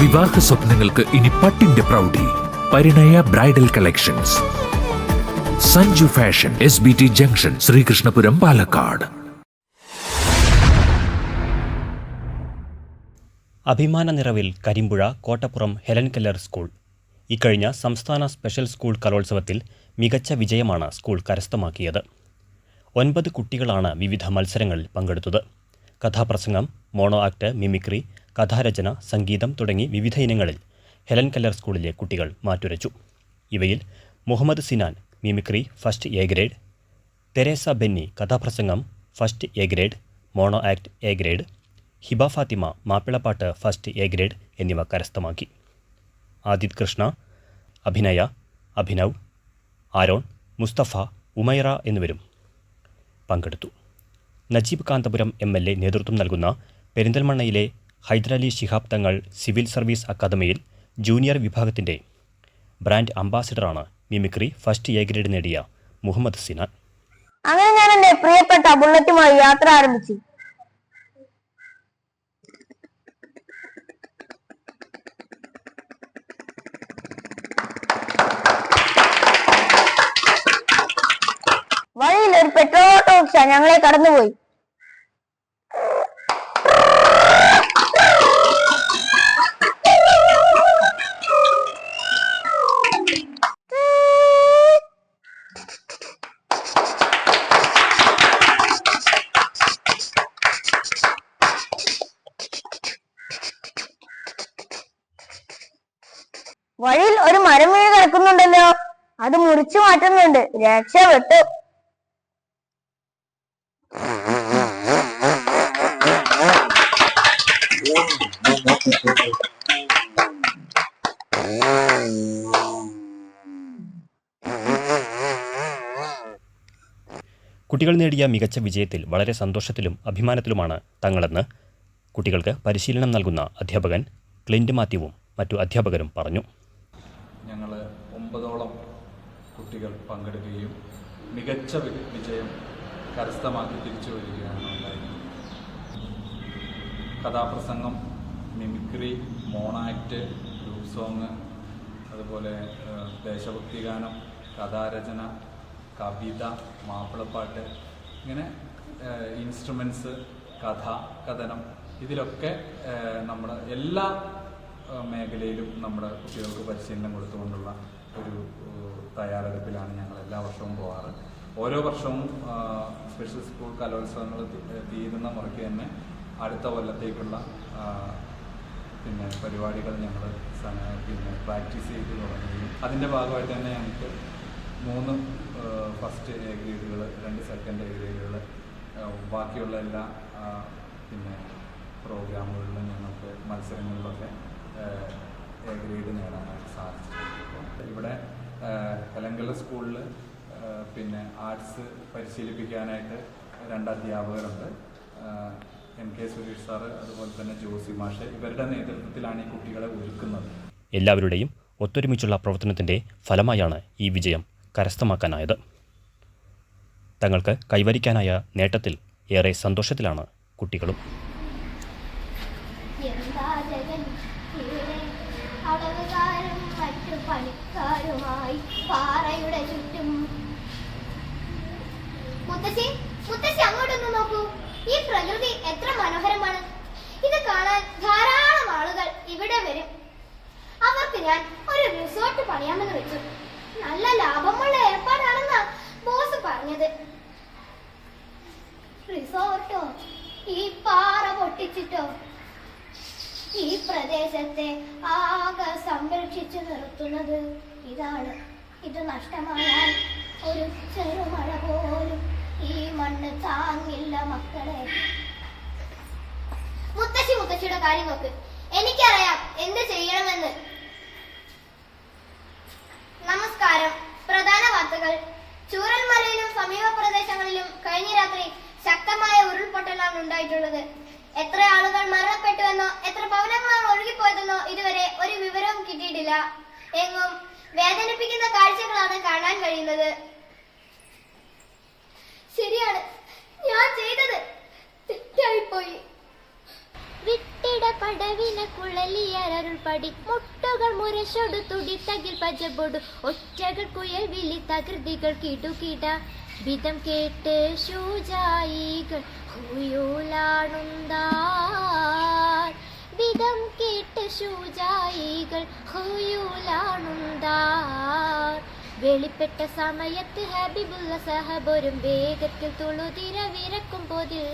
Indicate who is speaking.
Speaker 1: വിവാഹ സ്വപ്നങ്ങൾക്ക് ഇനി പട്ടിന്റെ പ്രൗഢി. Parinaya bridal collections. Sanju fashion S B T junction Sreekrishnapuram Palakkad.
Speaker 2: അഭിമാന നിറവിൽ Karimpuzha Kottappuram Helen Keller school. ഇക്കഴിഞ്ഞ സംസ്ഥാന സ്പെഷ്യൽ സ്കൂൾ കലോത്സവത്തിൽ മികച്ച വിജയമാണ് സ്കൂൾ കരസ്ഥമാക്കിയത്. ഒൻപത് കുട്ടികളാണ് വിവിധ മത്സരങ്ങളിൽ പങ്കെടുത്തത്. കഥാപ്രസംഗം മോണോ ആക്ട് മിമിക്രി കഥാരചന സംഗീതം തുടങ്ങി വിവിധ ഇനങ്ങളിൽ ഹെലൻ കല്ലർ സ്കൂളിലെ കുട്ടികൾ മാറ്റുരച്ചു. ഇവയിൽ Muhammad Sinan mimicry first A grade Teresa Benny കഥാപ്രസംഗം first A grade mono act A grade Hiba Fathima മാപ്പിളപ്പാട്ട് ഫസ്റ്റ് എ ഗ്രേഡ് എന്നിവ കരസ്ഥമാക്കി. ആദിത് കൃഷ്ണ അഭിനയ അഭിനവ് ആരോൺ മുസ്തഫ ഉമൈറ എന്നിവരും പങ്കെടുത്തു. Najeeb Kanthapuram M L A നേതൃത്വം നൽകുന്ന പെരിന്തൽമണ്ണയിലെ ഹൈദരലി ശിഹാബ് തങ്ങൾ സിവിൽ സർവീസ് അക്കാദമിയിൽ ജൂനിയർ വിഭാഗത്തിന്റെ ബ്രാൻഡ് അംബാസിഡറാണ് മിമിക്രി ഫസ്റ്റ് എ ഗ്രേഡ് നേടിയ മുഹമ്മദ് സിനാൻ.
Speaker 3: അങ്ങനെ ഞാൻ എന്റെ പ്രിയപ്പെട്ട ബുള്ളറ്റുമായി യാത്ര ആരംഭിച്ചു. വഴിയിൽ ഒരു പെട്രോൾ ഓട്ടോറിക്ഷ ഞങ്ങളെ കടന്നുപോയി. വഴിയിൽ ഒരു മരം വീണ് കിടക്കുന്നുണ്ടല്ലോ. അത് മുറിച്ചു മാറ്റുന്നുണ്ട്. രക്ഷപ്പെട്ടു
Speaker 2: കുട്ടികൾ നേടിയ മികച്ച വിജയത്തിൽ വളരെ സന്തോഷത്തിലും അഭിമാനത്തിലുമാണ് തങ്ങളെന്ന് കുട്ടികൾക്ക് പരിശീലനം നൽകുന്ന അധ്യാപകൻ ക്ലിൻഡ് മാത്യുവും മറ്റു അധ്യാപകരും പറഞ്ഞു
Speaker 4: ഞങ്ങൾ ഒമ്പതോളം കുട്ടികൾ പങ്കെടുക്കുകയും മികച്ച വിജയം കരസ്ഥമാക്കി തിരിച്ചു വരികയാണ് ഉണ്ടായിരുന്നത്. കഥാപ്രസംഗം മിമിക്രി മോണാക്ട് ഗ്രൂപ്പ് സോങ് അതുപോലെ ദേശഭക്തി ഗാനം കഥാരചന കവിത മാപ്പിളപ്പാട്ട് ഇങ്ങനെ ഇൻസ്ട്രുമെൻസ് കഥ കഥനം ഇതിലൊക്കെ നമ്മൾ എല്ലാ മേഖലയിലും നമ്മുടെ കുട്ടികൾക്ക് പരിശീലനം കൊടുത്തുകൊണ്ടുള്ള ഒരു തയ്യാറെടുപ്പിലാണ് ഞങ്ങൾ എല്ലാ വർഷവും പോകാറ്. ഓരോ വർഷവും സ്പെഷ്യൽ സ്കൂൾ കലോത്സവങ്ങൾ തീരുന്ന മുറയ്ക്ക് തന്നെ അടുത്ത കൊല്ലത്തേക്കുള്ള പിന്നെ പരിപാടികൾ ഞങ്ങൾ പിന്നെ പ്രാക്ടീസ് ചെയ്ത് തുടങ്ങുകയും അതിന്റെ ഭാഗമായിട്ട് തന്നെ ഞങ്ങൾക്ക് മൂന്ന് ഫസ്റ്റ് എ ഗ്രേഡുകൾ രണ്ട് സെക്കൻഡ് എ ഗ്രേഡുകൾ ബാക്കിയുള്ള എല്ലാ പിന്നെ പ്രോഗ്രാമുകളിലും ഞങ്ങൾക്ക് മത്സരങ്ങളിലൊക്കെ എ ഗ്രേഡ് നേടാനായിട്ട് സാധിച്ചിട്ടുണ്ട്. ഇവിടെ കലങ്കല സ്കൂളിൽ പിന്നെ ആർട്സ് പരിശീലിപ്പിക്കാനായിട്ട് രണ്ട് അധ്യാപകരുണ്ട് എം കെ സുരേഷ് സാറ് അതുപോലെ തന്നെ ജോസി മാഷ് ഇവരുടെ നേതൃത്വത്തിലാണ് ഈ കുട്ടികളെ ഒരുക്കുന്നത്.
Speaker 2: എല്ലാവരുടെയും ഒത്തൊരുമിച്ചുള്ള പ്രവർത്തനത്തിന്റെ ഫലമായാണ് ഈ വിജയം കരസ്ഥമാക്കാനായത്. തങ്ങൾക്ക് കൈവരിക്കാനായ നേട്ടത്തിൽ ഏറെ സന്തോഷത്തിലാണ് കുട്ടികളും.
Speaker 5: പണിക്കാരുമായി പാറയുടെ ചുറ്റും. മുത്തശ്ശി മുത്തശ്ശി അങ്ങോട്ടൊന്ന് നോക്കൂ. ഈ പ്രകൃതി എത്ര മനോഹരമാണ്. ഇത് കാണാൻ ധാരാളം ആളുകൾ ഇവിടെ വരും. അവർക്ക് ഞാൻ ഒരു റിസോർട്ട് പണിയാമെന്ന് വെച്ചു. നല്ല ലാഭമുള്ള ഏർപ്പാടാണെന്നാ ബോസ് പറഞ്ഞത്. റിസോർട്ടോ? ഈ പാറ പൊട്ടിച്ചിട്ടോ? ഈ പ്രദേശത്തെ ആകെ സംരക്ഷിച്ചു നിർത്തുന്നത് ഇതാണ്. ഇത് നഷ്ടമായാൽ ഒരു ചെറുമഴ പോലും ഈ മണ്ണ് താങ്ങില്ല മക്കളെ. മുത്തശ്ശി മുത്തശ്ശിയുടെ കാര്യം നോക്ക്. എനിക്കറിയാം എന്ത് ചെയ്യണമെന്ന്. നമസ്കാരം. പ്രധാന വാർത്തകൾ. ചൂരൽമലയിലും സമീപ പ്രദേശങ്ങളിലും കഴിഞ്ഞ രാത്രി ശക്തമായ ഉരുൾപൊട്ടലാണ് ഉണ്ടായിട്ടുള്ളത്. എത്ര ആളുകൾ മരണപ്പെട്ടുവെന്നോ എങ്ങും വേദനിപ്പിക്കുന്ന കാഴ്ചകളാണ് കാണാൻ കഴിയുന്നത്. ശരിയാണ് ഞാൻ ചെയ്തത് തെറ്റായിപ്പോയി.
Speaker 6: വിട്ടിട പടവിന കുഴലിയരരുൾ പടി മുട്ടുകൾ മുരശൊടു തുടി തകിൽ പജബൊടു ഒറ്റകൾ കുയൽ വിളി തകൃതികൾ കിടുകിട. വിധം കേട്ട് ശൂജായികൾ ഹുയൂലാണുന്താർ. വിധം കേട്ട് ശൂജായികൾ ഹുയൂലാണുന്താർ വെളിപ്പെട്ട സമയത്ത് ഹബീബുള്ള സഹബൊരും വേഗത്തിൽ തുളുതിര വിരക്കും പോതിൽ